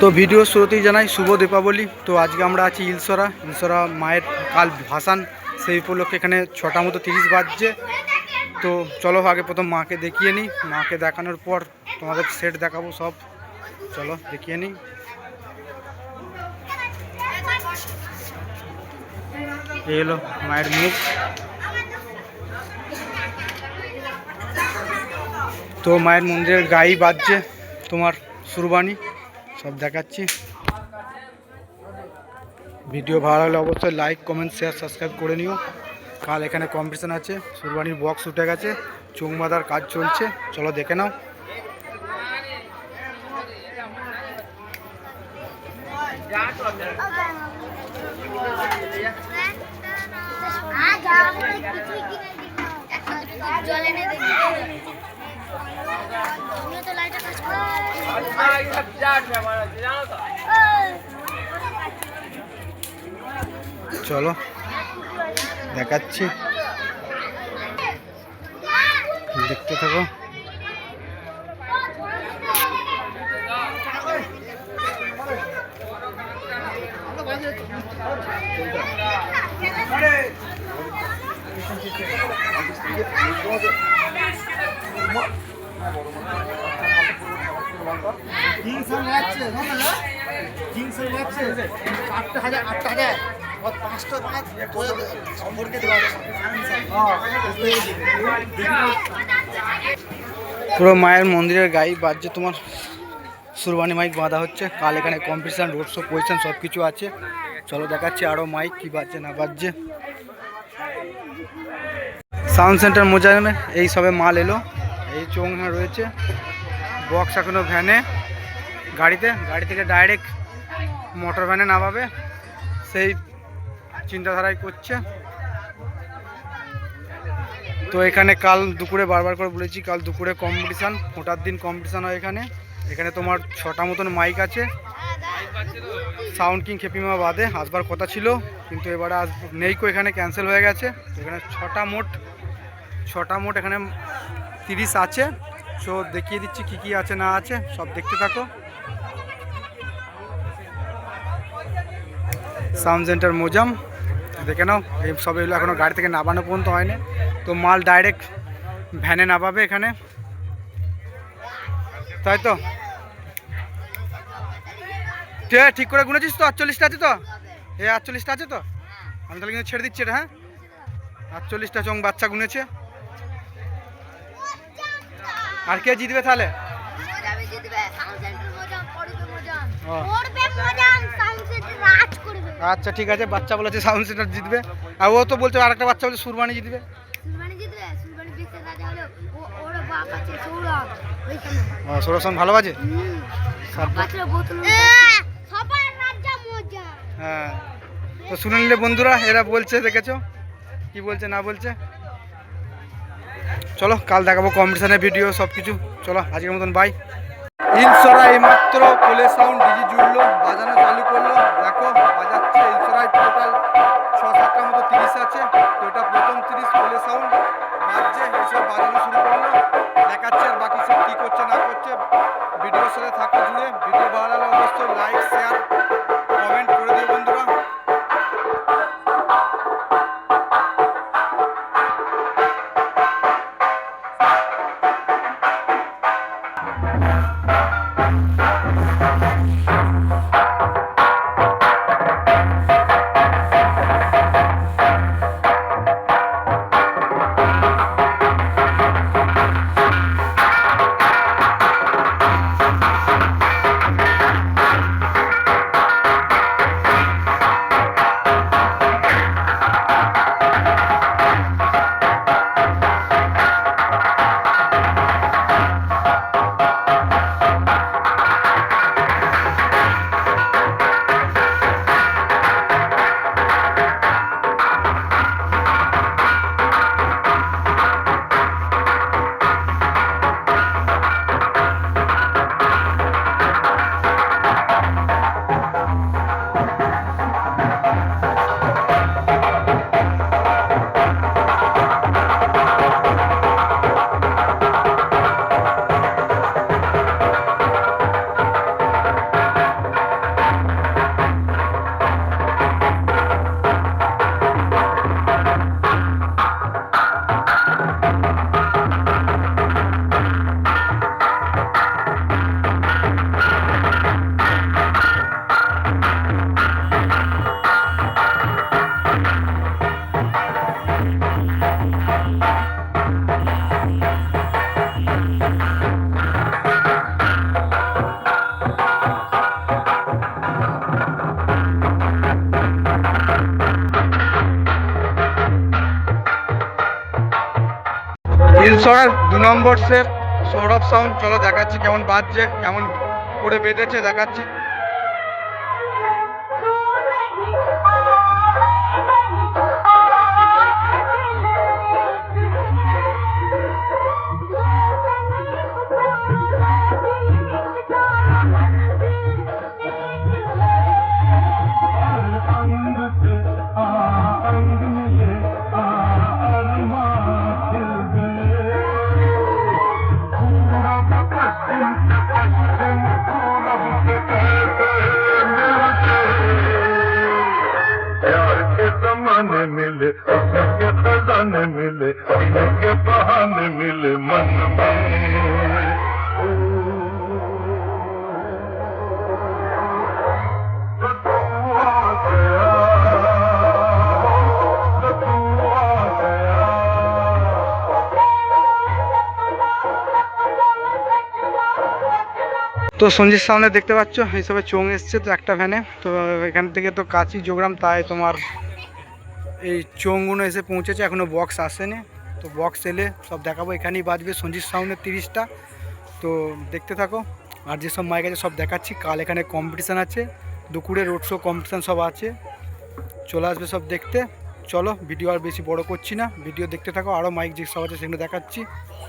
তো ভিডিও শুরুতেই জানাই শুভ দীপাবলি। তো আজকে আমরা আছি ইলসরা। ইলসরা মায়ের কাল ভাসান। সেই উপলক্ষে এখানে ছটা মতো তিরিশ বাজছে। তো চলো আগে প্রথম মাকে দেখিয়ে নিই। মাকে দেখানোর পর তোমাদের সেট দেখাবো সব। চলো দেখিয়ে নিই। এই হলো মায়ের মুখ। তো মায়ের মন্দিরের গাই বাজছে তোমার সুরবানি সব দেখাচ্ছি। ভিডিও ভালো হলে অবশ্যই লাইক কমেন্ট শেয়ার সাবস্ক্রাইব করে নিও। কাল এখানে কম্পিটিশন আছে, সুরবানির বক্স উঠে গেছে চোখ বাঁধার কাজ চলছে। চলো দেখে নাও। জল চলো দেখাচ্ছি। দেখতে থাকো। তিনশো পুরো মায়ের মন্দিরের গাই বাজছে তোমার সুরবানি মাইক বাঁধা হচ্ছে। কাল এখানে কম্পিটিশান রোড শো পজিশন সব কিছু আছে। চলো দেখাচ্ছি আরও মাইক কি বাজছে, না বাজছে। সাউন্ড সেন্টার মোজামে এই সবে মাল এলো। এই চৌঙা রয়েছে। বক্স এখনও ভ্যানে গাড়িতে, গাড়ি থেকে ডাইরেক্ট মোটর ভ্যানে নামাবে। সেই চিন্তাধারাই করছে। তো এখানে কাল দুপুরে বারবার করে বলেছি, কাল দুপুরে কম্পিটিশান ওটার দিন কম্পিটিশান হয় এখানে। এখানে তোমার ছটা মতন মাইক আছে। সাউন্ড কিং খেপিমা বাদে, আসবার কথা ছিল, কিন্তু এবারে আস নেই কো এখানে ক্যান্সেল হয়ে গেছে। এখানে ছটা মোট ছটা মোট এখানে তিরিশ আছে। সো দেখিয়ে দিচ্ছি কি কি আছে, না আছে, সব দেখতে থাকো। সাউন্ড সেন্টার মোজাম। দেখে নাও, এই সব এগুলো এখনও গাড়ি থেকে নামানো পর্যন্ত হয়নি। তো মাল ডাইরেক্ট ভ্যানে নামাবে এখানে। তাই তো? ঠিক করে গুনেছিস তো? আটচল্লিশটা আছে তো? এ আটচল্লিশটা আছে তো? আমি তাহলে কিন্তু ছেড়ে দিচ্ছি এটা হ্যাঁ? আটচল্লিশটা চং বাচ্চা গুনেছে। আর কে জিতবে তাহলে? আচ্ছা ঠিক আছে বাচ্চা বলেছে সাউন্ড সেন্টার জিতবে। আর ও তো বলছে আরেকটা বাচ্চা বলছে সুরবানি জিতবে। সৌরভ ওইখানে। ভালো বাজে? হ্যাঁ। তো শুনে নিলে বন্ধুরা এরা বলছে দেখেছ? কি বলছে না বলছে? চলো কাল দেখাবো কম্পিটিশনের ভিডিও সব কিছু চলো আজকের মতন বাই ইলসরা এইমাত্র কোলে সাউন্ড ডিজি জুড়লো বাজানো চালু করল। দু নম্বর সেফ সৌরভ সাউন্ড চলো দেখাচ্ছি কেমন বাজছে কেমন করে বেঁধেছে দেখাচ্ছি। के जमाने मिले उसी के खजाने मिले उसी के बहाने मिले मन में तो तू आ गया, तो तू आ गया। তো সঞ্জিত সামনে দেখতে পাচ্ছ হিসাবে চোং এসছে তো একটা ভ্যানে তো এখান থেকে তো কাছি যোগরাম তাই তোমার এই চোংগুলো এসে পৌঁছেছে এখনও বক্স আসেনি। তো বক্স এলে সব দেখাবো, এখানেই বাজবে সঞ্জিত সাউন্ডের তিরিশটা। তো দেখতে থাকো, আর যেসব মাইক আছে সব দেখাচ্ছি। কাল এখানে কম্পিটিশান আছে, দুপুরে রোড শো কম্পিটিশান সব আছে। চলে আসবে সব দেখতে। চলো ভিডিও আর বেশি বড় করছি না। ভিডিও দেখতে থাকো আরও মাইক যেসব আছে সেগুলো দেখাচ্ছি।